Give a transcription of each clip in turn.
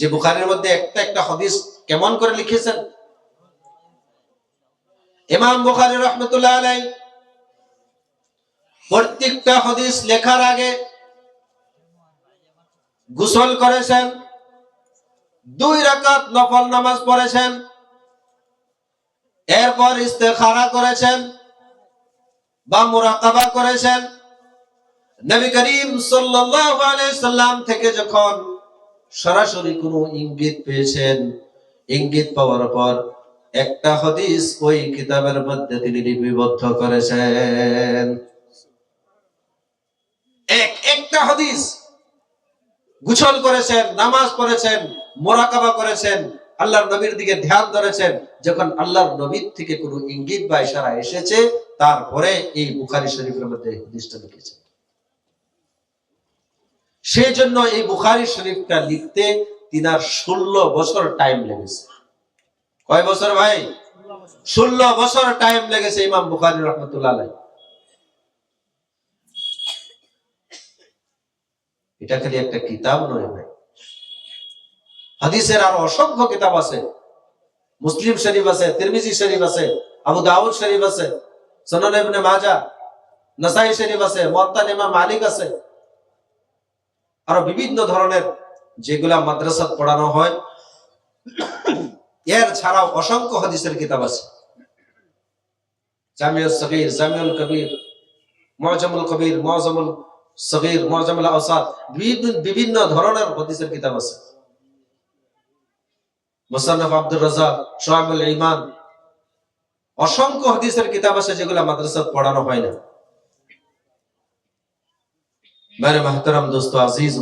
যে বুখারের মধ্যে একটা একটা হদিস কেমন করে লিখেছেন? ইমাম বুখারী রহমতুল্লাহ আলাই প্রত্যেকটা হদিস লেখার আগে গোসল করেছেন, দুই রাকাত নফল নামাজ পড়েছেন, এরপর ইস্তেখারা করেছেন বা মুরাকাবা করেছেন। নবী করিম সাল্লাম থেকে যখন সরাসরি কোনো ইঙ্গিত পেয়েছেন। ইঙ্গিত পাওয়ার পর একটা হাদিস ওই কিতাবের মধ্যে তিনি লিপিবদ্ধ করেছেন। এক, একটা হাদিস গুছল করেছেন, নামাজ পড়েছেন, মোরাকাবা করেছেন, আল্লাহর নবীর দিকে ধ্যান ধরেছেন। যখন আল্লাহর নবীর থেকে কোনো ইঙ্গিত বা ইশারা এসেছে, তারপরে এই বুখারী শরীফের মধ্যে হাদিসটা লিখেছেন। সেই জন্য এই বুখারী শরীফটা লিখতে তিনার ষোলো বছর টাইম লেগেছে। কয় বছর ভাই? ষোলো বছর টাইম লেগেছে ইমাম বুখারী রহমতুল্লাহ এটা খালি একটা কিতাব নয় ভাই। হাদিসের আরও অসংখ্য কিতাব আছে। মুসলিম শরীফ আছে, তিরমিজি শরীফ আছে, আবু দাউদ শরীফ আছে, সনন মাজা নাসাই শরীফ আছে মুয়াত্তা ইমাম মালিক আছে। আরও বিভিন্ন ধরনের যেগুলা মাদ্রাসা পড়ানো হয়। এর ছাড়াও অসংখ্য হাদিসের কিতাব আছে। জামিউল সগীর, জামিউল কবির মুআজামুল কবির মুআজামুল সগীর মুআজামুল আওসাদ বিভিন্ন ধরনের হাদিসের কিতাব আছে। মুসান্নাফ আব্দুর রাজ্জাক শুআবুল ঈমান অসংখ্য হাদিসের কিতাব আছে যেগুলা মাদ্রাসা পড়ানো হয় না। মেরে মাহতারাম দোস্ত আজিজ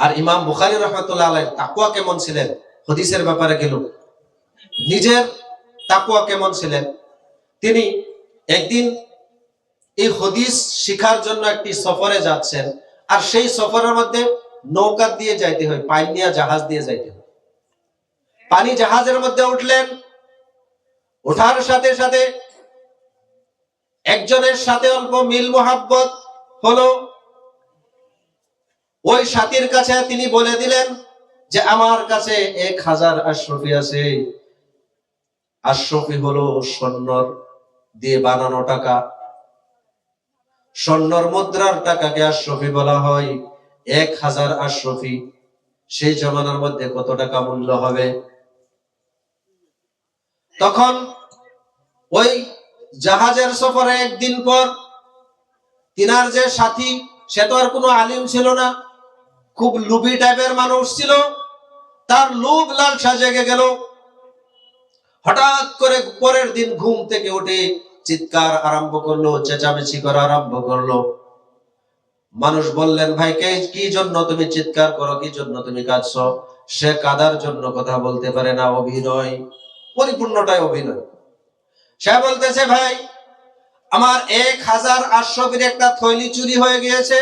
আর ইমাম বুখারী রহমতুল্লাহ আলাই তাকুয়া কেমন ছিলেন হদিসের ব্যাপারে গেল নিজের তাকুয়া কেমন ছিলেন তিনি একদিন এই হদিস শিখার জন্য একটি সফরে যাচ্ছেন আর সেই সফরের মধ্যে নৌকা দিয়ে যাইতে হয় পাইনিয়া জাহাজ দিয়ে যাইতে হয়। পানি জাহাজের মধ্যে উঠলেন, ওঠার সাথে সাথে একজনের সাথে অল্প মিল মোহাব্বত হলো, ওই সাথীর কাছে তিনি বলে দিলেন যে, আমার কাছে এক হাজার আশরফি আছে। আশরফি হলো স্বর্ণর দিয়ে বানানো টাকা। স্বর্ণর মুদ্রার টাকাকে আশরফি বলা হয়। এক হাজার আশরফি। সেই জমানার মধ্যে কত টাকা মূল্য হবে? তখন ওই জাহাজের সফরে একদিন পর তিনার যে সাথী, সে তো আর কোনো আলিম ছিল না। খুব লুবি টাইপের মানুষ ছিল। তার লোভ লালসা জেগে গেল। হঠাৎ করে পরের দিন ঘুম থেকে উঠে চিৎকার আরম্ভ করল, চেঁচামেচি করা আরম্ভ করল। মানুষ বললেন, ভাই, কে, কি জন্য তুমি চিৎকার করো? কি জন্য তুমি কাঁদছো? সে কাদার জন্য কথা বলতে পারে না, অভিনয়, পরিপূর্ণটাই অভিনয়। সে বলতেছে, ভাই আমার এক হাজার আটশোবির একটা থৈলি চুরি হয়ে গিয়েছে।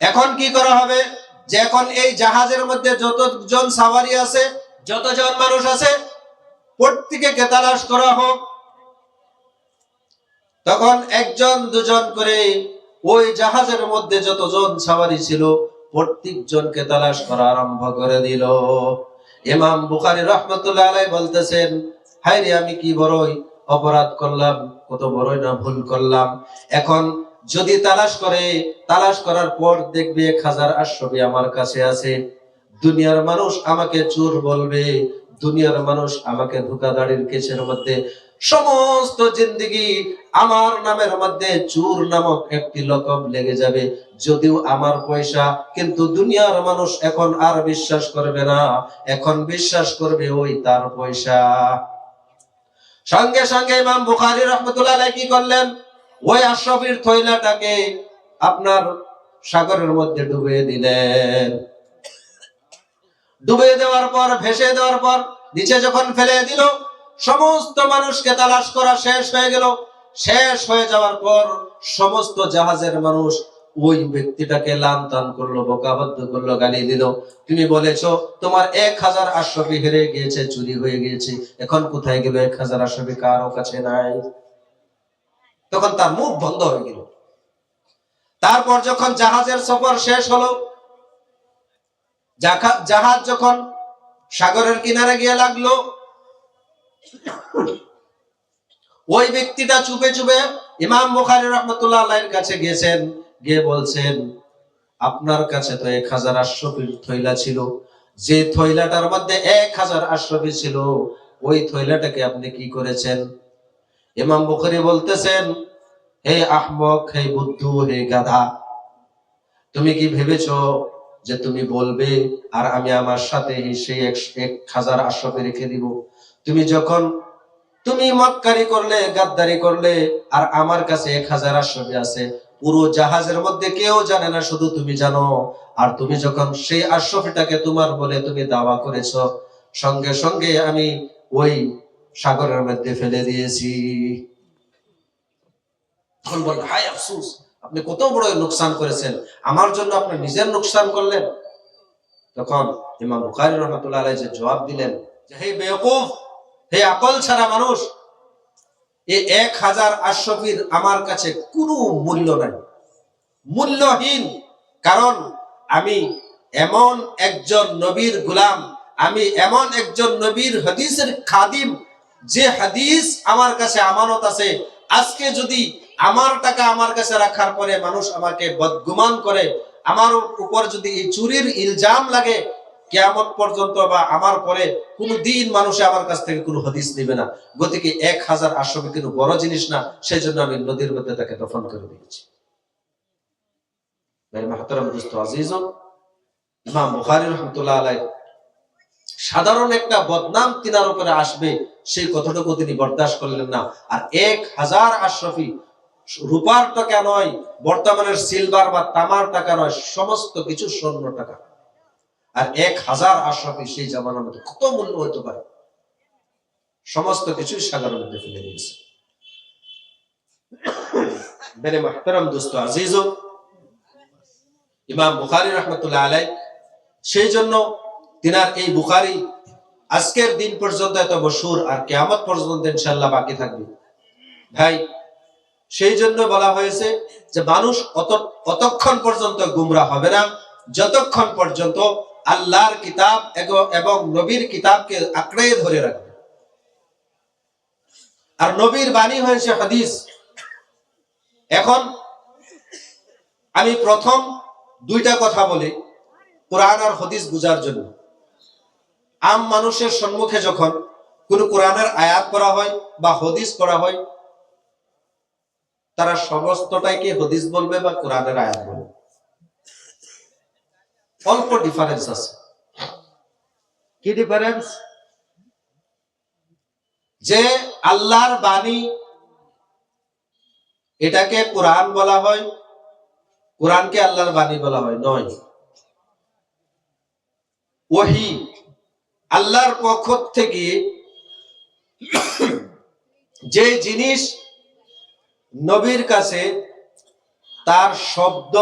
এখন কি করা হবে? যে এখন এই জাহাজের মধ্যে যতজন সাওয়ারি আছে, যতজন মানুষ আছে প্রত্যেকে তালাশ করা হোক। তখন একজন দুজন করে ওই জাহাজের মধ্যে যতজন সাওয়ারি ছিল প্রত্যেকজনকে তালাশ করা আরম্ভ করে দিল। ইমাম বুখারী রহমতুল্লাহ আলাই বলতেছেন হায় রে আমি কি বড়ই অপরাধ করলাম, কত বড়ই না ভুল করলাম। এখন যদি তালাশ করে, তালাশ করার পর দেখবে এক হাজার আটশোবি আমার কাছে আছে। দুনিয়ার মানুষ আমাকে চোর বলবে, দুনিয়ার মানুষ আমাকে ধোকাধাড়ির কেসের মধ্যে, সমস্ত জিন্দিগি আমার নামের মধ্যে চোর নামক একটি লকব লেগে যাবে। যদিও আমার পয়সা, কিন্তু দুনিয়ার মানুষ এখন আর বিশ্বাস করবে না। এখন বিশ্বাস করবে ওই তার পয়সা। সঙ্গে সঙ্গে ইমাম বুখারী রহমতুল্লাহ কি করলেন? ওই আশরফির থৈলাটাকে আপনার সাগরের মধ্যে ডুবিয়ে দিলেন। ডুবিয়ে দেওয়ার পর, ভেসে দেওয়ার পর, নিচে যখন ফেলে দিল, সমস্ত মানুষকে তালাশ করা শেষ হয়ে গেল। শেষ হয়ে যাওয়ার পর সমস্ত জাহাজের মানুষ ওই ব্যক্তিটাকে লান টান করল, বোকাবদ্ধ করল গালি দিল। তুমি বলেছ, তোমার এক হাজার আশরফি হেরে গিয়েছে, চুরি হয়ে গিয়েছে। এখন কোথায় গেল এক হাজার আশরফি? কারও কাছে নাই। তখন তার মুখ বন্ধ হয়ে গেল। তারপর যখন জাহাজের সফর শেষ হলো জাহাজ যখন সাগরের কিনারে গিয়ে লাগল, ওই ব্যক্তিটা চুপে চুপে ইমাম বুখারী রহমতুল্লাহ আল্লাহর কাছে গিয়েছেন। গিয়ে বলছেন, আপনার কাছে তো এক হাজার আশ্রফির থৈলা ছিল। যে থৈলাটার মধ্যে এক হাজার আশ্রফি ছিল, ওই থৈলাটাকে আপনি কি করেছেন? ইমাম বুখারী বলতেছেন, হে আহমক, হে বুদ্ধু, হে গাধা, তুমি কি ভেবেছো যে তুমি বলবে আর আমি আমার সাথে সেই এক হাজার আশ্রফে রেখে দিব? তুমি যখন, তুমি মক্কারি করলে, গাদ্দারি করলে, আর আমার কাছে এক হাজার আশ্রফে আছে পুরো জাহাজের মধ্যে কেউ জানে না, শুধু তুমি জানো। আর তুমি যখন সেই আশ্রফিটাকে তোমার বলে তুমি দাওয়া করেছ, সঙ্গে সঙ্গে আমি ওই সাগরের মধ্যে ফেলে দিয়েছি। আফসুস, আপনি কত বড় লোকসান করেছেন। আমার জন্য আপনি নিজের লোকসান করলেন। তখন ইমাম বুখারী রহমতুল্লাহ যে জবাব দিলেন যে, হে বেওকুফ, হে আকল ছাড়া মানুষ এই এক হাজার আশফির আমার কাছে কোনো মূল্য নাই। মূল্যহীন, কারণ আমি এমন একজন নবীর গুলাম, আমি এমন একজন নবীর হাদিসের খাদিম, যে হাদিস আমার কাছে আমানত আছে। আজকে যদি আমার টাকা আমার কাছে রাখার পরে মানুষ আমাকে বদগুমান করে, আমার উপর যদি এই চুরির ইলজাম লাগে কেয়ামত পর্যন্ত বা আমার পরে কোনো দিন মানুষে আমার কাছ থেকে কোনো হদিস নেবে না। গতিকে এক হাজার আশ্রমে কিন্তু বড় জিনিস না সেই জন্য আমি নদীর মধ্যে তাকে দফন করে দিয়েছি। সাধারণ একটা বদনাম তিনার উপরে আসবে, সেই কথাটুকু তিনি বরদাস্ত করলেন না। আর এক হাজার আশরফি রূপার টাকা নয়, বর্তমানের সিলভার বা তামার টাকা নয়, সমস্ত কিছু স্বর্ণ টাকা। আর এক হাজার আশরফি সেই জামানার মধ্যে কত মূল্য হতে পারে? সমস্ত কিছুই সাগরের মধ্যে ফেলে দিয়েছে। বুখারী আজকের দিন পর্যন্ত এত মশুর আর পর্যন্ত বাকি থাকবে। ভাই, সেই জন্য বলা হয়েছে যে মানুষ অত অতক্ষণ পর্যন্ত গুমরা হবে না, যতক্ষণ পর্যন্ত আল্লাহর কিতাব এবং নবীর কিতাবকে আঁকড়ে ধরে রাখবে। আর নবীর বাণী হয়েছে হাদিস। এখন আমি প্রথম দুইটা কথা বলি কোরআন আর হদিস বুঝার জন্য। আম মানুষের সম্মুখে যখন কোন কোরআনের আয়াত করা হয় বা হদিস করা হয়, তারা সমস্তটাই কি হদিস বলবে বা কোরআনের আয়াত বলবে? অল্প ডিফারেন্স আছে। কি ডিফারেন্স যে আল্লাহর বাণী, এটাকে কোরআন বলা হয়, কোরআনকে আল্লাহর বাণী বলা হয়, নয়। ওহি, আল্লাহর পক্ষ থেকে যে জিনিস নবীর কাছে, তার শব্দ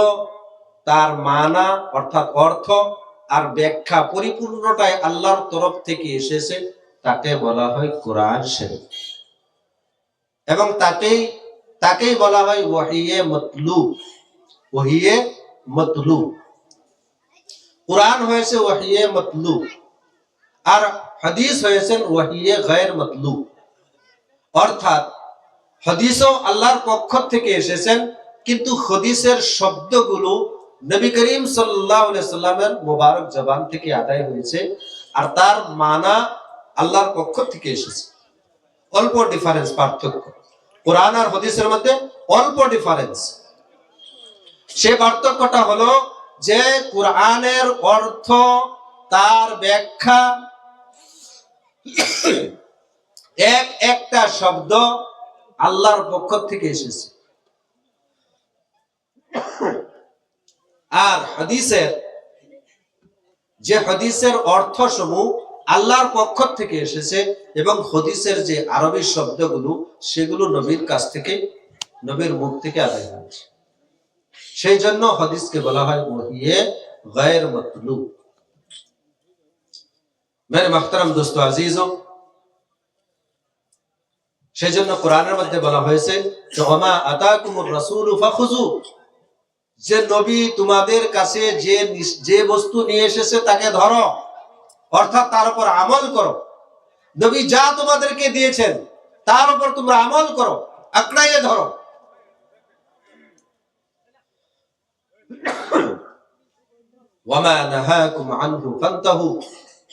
তার মানা, অর্থাৎ অর্থ আর ব্যাখ্যা পরিপূর্ণটাই আল্লাহর তরফ থেকে এসেছে, তাকে বলা হয় কোরআন শরীফ। এবং তাকেই তাকেই বলা হয় ওয়াহিয়ে মতলু ওহিয়ে মতলু কোরআন হয়েছে ওয়াহিয়ে মতলু আর হাদিস হয়েছেন ওয়াহিয়ে গায়ের মতলু অর্থাৎ হাদিসও আল্লাহর পক্ষ থেকে এসেছেন, কিন্তু হাদিসের শব্দগুলো নবী করিম সাল্লামের মোবারক জবান থেকে আদায় হয়েছে আর তার মানা আল্লাহর পক্ষ থেকে এসেছে। অল্প ডিফারেন্স পার্থক্য। কোরআন আর হাদিসের মধ্যে অল্প ডিফারেন্স সে পার্থক্যটা হলো যে কোরআনের অর্থ তার ব্যাখ্যা এক একটা শব্দ আল্লাহর পক্ষ থেকে এসেছে। আর হাদিসের, যে হাদিসের অর্থ সমূহ আল্লাহর পক্ষ থেকে এসেছে এবং হদিসের যে আরবি শব্দগুলো, সেগুলো নবীর কাছ থেকে, নবীর মুখ থেকে আদায় হয়েছে। সেই জন্য হদিসকে বলা হয় ওহিয়ে গায়ের মতলু মেরে মাহতারাম দোস্ত আজিজ সেই জন্য কোরআনের মধ্যে বলা হয়েছে যে, ওমা আতাকুমুর রাসূলু ফাখুযু। যে নবী তোমাদের কাছে যে যে বস্তু নিয়ে এসেছে তাকে ধরো, অর্থাৎ তার উপর আমল করো। নবী যা তোমাদেরকে দিয়েছেন, তার উপর তোমরা আমল করো, আঁকড়াইয়ে ধরো।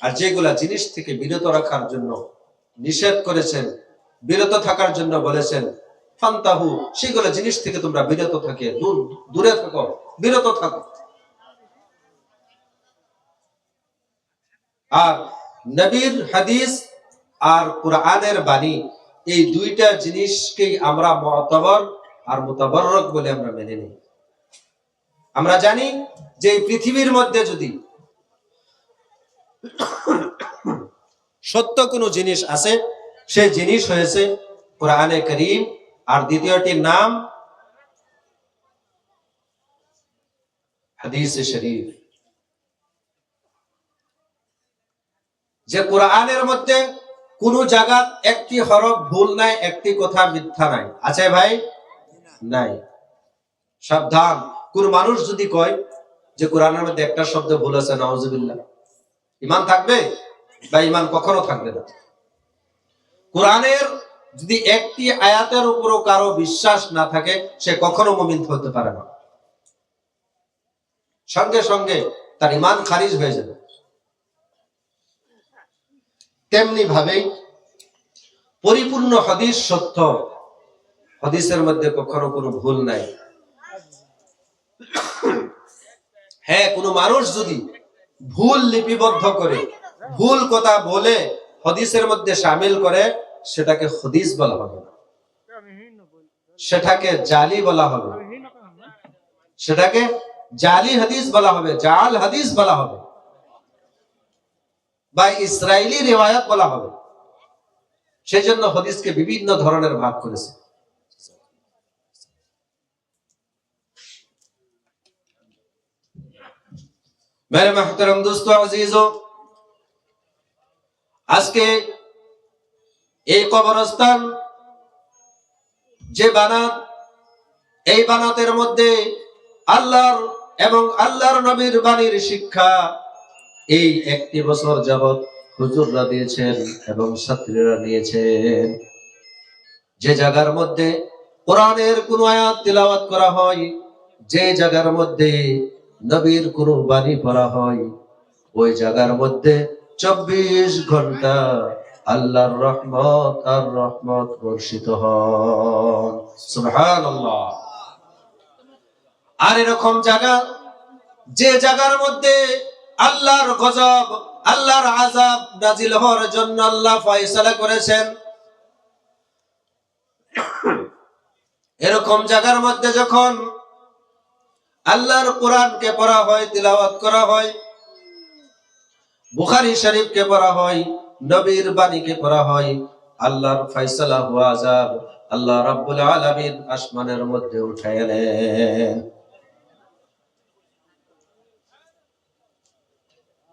আর যেগুলা জিনিস থেকে বিরত রাখার জন্য নিষেধ করেছেন, বিরত থাকার জন্য বলেছেন ফান্তাহু জিনিস থেকে তোমরা বিরত থাকে, দূর, দূরে থাকো, বিরত থাকো। আর নবীর হাদিস আর কোরআনের বাণী, এই দুইটা জিনিসকেই আমরা মতবর আর মোতাবরক বলে আমরা মেনে নিই। আমরা জানি যে পৃথিবীর মধ্যে যদি সত্য কোনো জিনিস আছে সে জিনিস হয়েছে কোরআনে করিম আর দ্বিতীয়টির নাম হাদিসে শরীফ। যে কোরআনের মধ্যে কোন জায়গা একটি হরফ ভুল নাই, একটি কথা মিথ্যা নাই। আছে ভাই? নাই। সাবধান। কোন মানুষ যদি কয় যে কোরআনের মধ্যে একটা শব্দ ভুল আছে নওয়াজুবিল্লাহ ইমান থাকবে? বা ইমান কখনো থাকবে না। কোরআনের যদি একটি আয়াতের উপরও কারও বিশ্বাস না থাকে, সে কখনো মুমিন হতে পারে না। সঙ্গে সঙ্গে তার ইমান খারিজ হয়ে যাবে। তেমনি ভাবেই পরিপূর্ণ হদিস সত্য। হদিসের মধ্যে কখনো কোনো ভুল নাই। হ্যাঁ কোনো মানুষ যদি ভুল লিপিবদ্ধ করে, ভুল কথা বলে হদিসের মধ্যে সামিল করে সেটাকে হদিস বলা হবে সেটাকে জালি বলা হবে সেটাকে জালি হাদিস বলা হবে, জাল হাদিস বলা হবে বা ইসরায়েলি রেওয়ায়াত বলা হবে। সেই জন্য হদিসকে বিভিন্ন ধরনের ভাগ করেছে। মেরে মাহতারাম দোস্ত আজিজো আজকে এই কবরস্থান যে বানাত এই বানাতের মধ্যে আল্লাহর এবং আল্লাহর নবীর বাণীর শিক্ষা। এই একটি বছর যাবৎ হুজুররা দিয়েছেন এবং ছাত্রীরা নিয়েছেন। যে জায়গার মধ্যে কোরআনের কোন আয়াত তিলাওয়াত করা হয়, যে জায়গার মধ্যে নবীর কোন বাণী পড়া হয়, ওই জায়গার মধ্যে চব্বিশ ঘণ্টা আল্লাহর রহমত আর রহমত বর্ষিত হন। সুবহানাল্লাহ। আর এরকম জায়গা, যে জায়গার মধ্যে আল্লাহর গজব, আল্লাহর আজাব নাজিল হওয়ার জন্য আল্লাহ ফয়সালা করেছেন, এরকম জায়গার মধ্যে যখন আল্লাহর কোরআনকে পড়া হয়, তিলাওয়াত করা হয়, বুখারি শরীফকে পড়া হয় নবীর বাণীকে পড়া হয়। আল্লাহর ফয়সালা হুয়া আজাব আল্লাহ রাব্বুল আলামিন আসমানের মধ্যে উঠায় এলেন।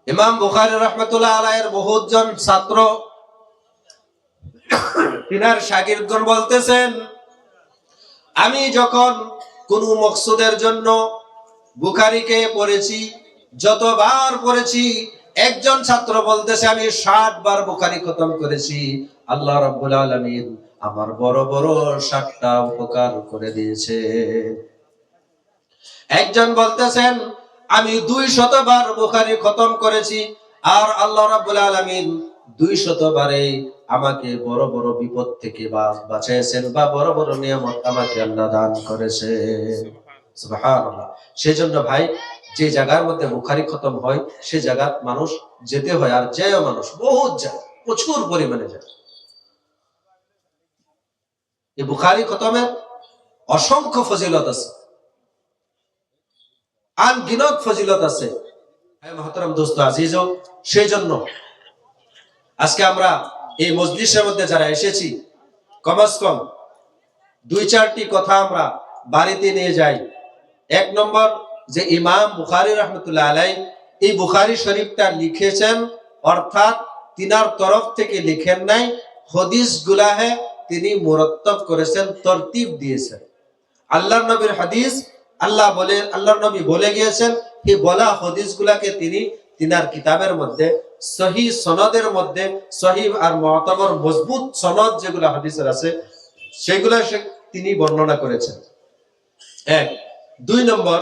ইমাম বুখারী রহমতুল্লাহ আলাইয়ের বহুত জন ছাত্র তিনার শাগিরগণ বলতেছেন, আমি যখন কোন মকসুদের জন্য বুখারীকে পড়েছি, যতবার পড়েছি একজন ছাত্র বলতেছে, আমি ষাট বার বুখারি খতম করেছি। আল্লাহ রাব্বুল আলামিন আমার বড় বড় ষাটটা উপকার করে দিয়েছে। একজন বলতেছেন, আমি দুই শতবার বুখারি খতম করেছি আর আল্লাহ রাব্বুল আলামিন দুই শতবারে আমাকে বড় বড় বিপদ থেকে বাঁচাইছেন বা বড় বড় নিয়ামত আমাকে আল্লাহ দান সুবহানাল্লাহ। সেজন্য ভাই যে জায়গার মধ্যে বুখারি খতম হয়, সে জায়গা মানুষ যেতে হয় আর যেও মানুষ, বহুত যায়, প্রচুর পরিমাণে যায়। এই বুখারি খতমের অসংখ্য ফজিলত আছে। আনগিনত ফজিলত আছে। মহতরম দোস্ত আজিজ সেই জন্য আজকে আমরা এই মজলিসের মধ্যে যারা এসেছি, কমাস কম দুই চারটি কথা আমরা বাড়িতে নিয়ে যাই। এক নম্বর যে ইমাম বুখারি রহমতুল্লাহ আলাই এই বুখারি শরীফটা লিখেছেন, অর্থাৎ তিনার তরফ থেকে লিখেন নাই, হদিস গুলাহে তিনি মুরত্তব করেছেন, তরতিব দিয়েছেন। আল্লাহ নবীর হাদিস আল্লাহ বলে আল্লাহ নবী বলে গিয়েছেন এই বলা হদিসগুলাকে তিনি তিনার কিতাবের মধ্যে, সহি সনদের মধ্যে সহি আর মহতবর মজবুত সনদ যেগুলো হাদিসের আছে, সেগুলা তিনি বর্ণনা করেছেন। এক। দুই নম্বর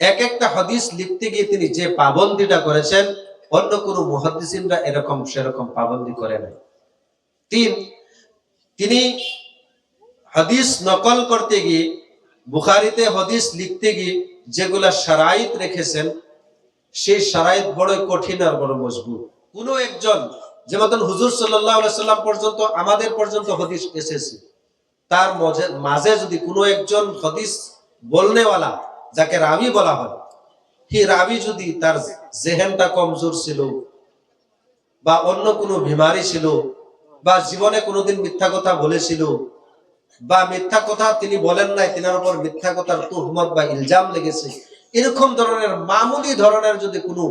এক একটা হাদিস লিখতে গিয়ে তিনি যে পাবন্দিটা করেছেন, অন্য কোন মুহাদ্দিসিনরা এরকম সেরকম পাবন্দি করে নাই। তিন, তিনি হাদিস নকল করতে গিয়ে, বুখারিতে হাদিস লিখতে গিয়ে যেগুলা সারাইত রেখেছেন, সেই সারাইত বড় কঠিন আর বড় মজবুত। কোন একজন যেমন হুজুর সাল্লাম পর্যন্ত, আমাদের পর্যন্ত হদিস এসেছে, তার মাঝে যদি কোনো একজন হদিস বলনেওয়ালা যাকে রাবি বলা হয়। কি রাবি যদি তার জেহেনটা কমজোর ছিল বা অন্য কোনো বিমারি ছিল বা জীবনে কোনোদিন মিথ্যা কথা বলেছিল বা মিথ্যা কথা তিনি বলেন নাই, তিনার উপর মিথ্যা কথার তুহমত বা ইলজাম লেগেছে, এরকম ধরনের, মামুলি ধরনের যদি কোনো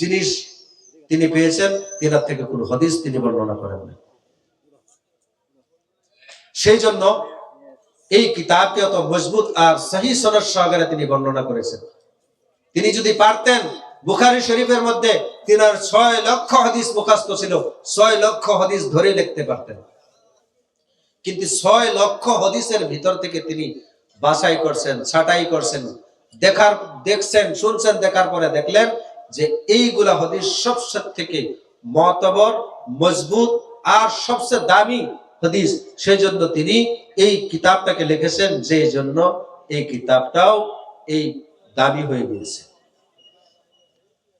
জিনিস তিনি পেয়েছেন, তিনার থেকে কোনো হদিস তিনি বর্ণনা করেন না সেই জন্য এই কিতাবকে অত মজবুত আর সহি সনদ সহকারে তিনি বর্ণনা করেছেন। তিনি যদি পারতেন, বুখারি শরীফের মধ্যে তিনার ছয় লক্ষ হাদিস মুখাস্ত ছিল, ছয় লক্ষ হাদিস ধরে লিখতে পারতেন। কিন্তু ছয় লক্ষ হদিসের ভিতর থেকে তিনি বাছাই করছেন, ছাটাই করছেন, দেখার, দেখছেন, শুনছেন, দেখার পরে দেখলেন যে এইগুলা হদিস সবচেয়ে থেকে মতবর, মজবুত আর সবচেয়ে দামি হাদিস সেই জন্য তিনি এই কিতাবটাকে লিখেছেন যে জন্য এই কিতাবটাও এই দাবি হয়ে গিয়েছে।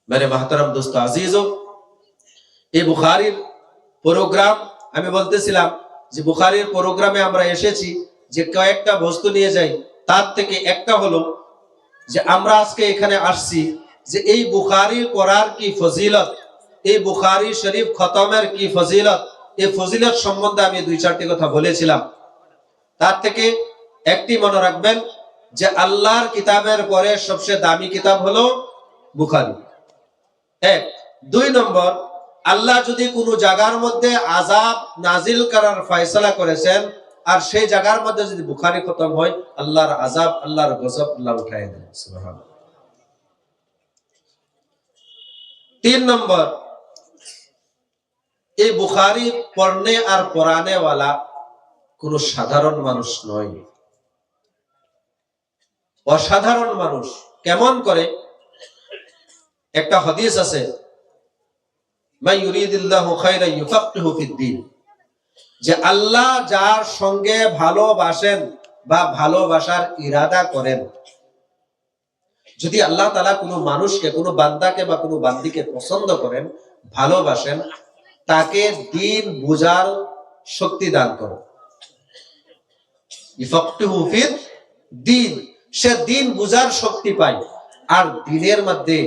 মেরে মাহতারাম দোস্ত আজিজ এই বুখারির প্রোগ্রাম, আমি বলতেছিলাম যে বুখারির প্রোগ্রামে আমরা এসেছি যে কয়েকটা বস্তু নিয়ে যাই, তার থেকে একটা হলো যে আমরা আজকে এখানে আসছি যে এই বুখারি পড়ার কি ফজিলত, এই বুখারি শরীফ খতমের কি ফজিলত এই ফজিলত সম্বন্ধে আমি দুই চারটি কথা বলেছিলাম। তার থেকে একটি মনে রাখবেন যে আল্লাহর কিতাবের পরে সবচেয়ে দামি কিতাব হলো বুখারি। এক। দুই নম্বর, আল্লাহ যদি কোনো জায়গার মধ্যে আজাব নাজিল করার ফয়সলা করেছেন, আর সেই জায়গার মধ্যে যদি বুখারি খতম হয়, আল্লাহর আজাব আল্লাহর গজব, আল্লাহ উঠাই দেন। তিন নম্বর এই বুখারি পড়নে আর পড়ানে ওয়ালা কোন সাধারণ মানুষ নয়। অসাধারণ মানুষ। কেমন করে? একটা হাদিস আছে যে আল্লাহ যার সঙ্গে ভালোবাসেন বা ভালোবাসার ইরাদা করেন। যদি আল্লাহ তালা কোনো মানুষকে, কোনো বান্দাকে বা কোনো বান্দিকে পছন্দ করেন, ভালোবাসেন তাকে দিন বুঝার শক্তি দান ইফাক্কিহু দিন, সে দিন বুঝার শক্তি পায়। আর দিনের মধ্যে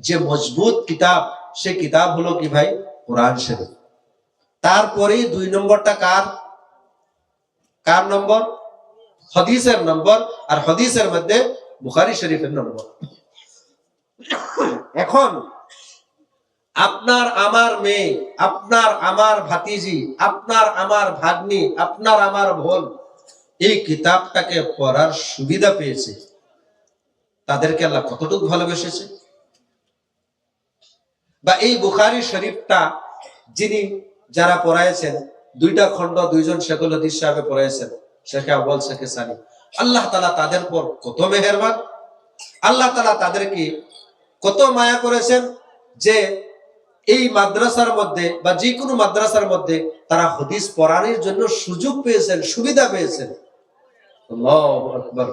যে মজবুত কিতাব, সে কিতাব হলো কি ভাই? কোরআন শরীফ। তারপরে দুই নম্বরটা কার? কার নম্বর? হদিসের নম্বর। আর হদিসের মধ্যে বুখারি শরীফের নম্বর। এখন আপনার আমার মেয়ে, আপনার আমার ভাতিজি, আপনার আমার ভাগ্নি, আপনার আমার বোন এই কিতাবটাকে পড়ার সুবিধা পেয়েছে। তাদেরকে আল্লাহ কতটুকু ভালোবেসেছে? বা এই বুখারি শরীফটা যিনি যারা পড়াইছেন, দুইটা খণ্ড দুইজন শেখুল হাদিস সাহেবে পড়াইছেন, শেখে আবল শেখে সানি। আল্লাহ তালা তাদের পর কত মেহেরবান। আল্লাহ তালা তাদেরকে কত মায়া করেছেন যে এই মাদ্রাসার মধ্যে বা যে কোনো মাদ্রাসার মধ্যে তারা হদিস পড়ানোর জন্য সুযোগ পেয়েছেন, সুবিধা পেয়েছেন। আল্লাহু আকবার।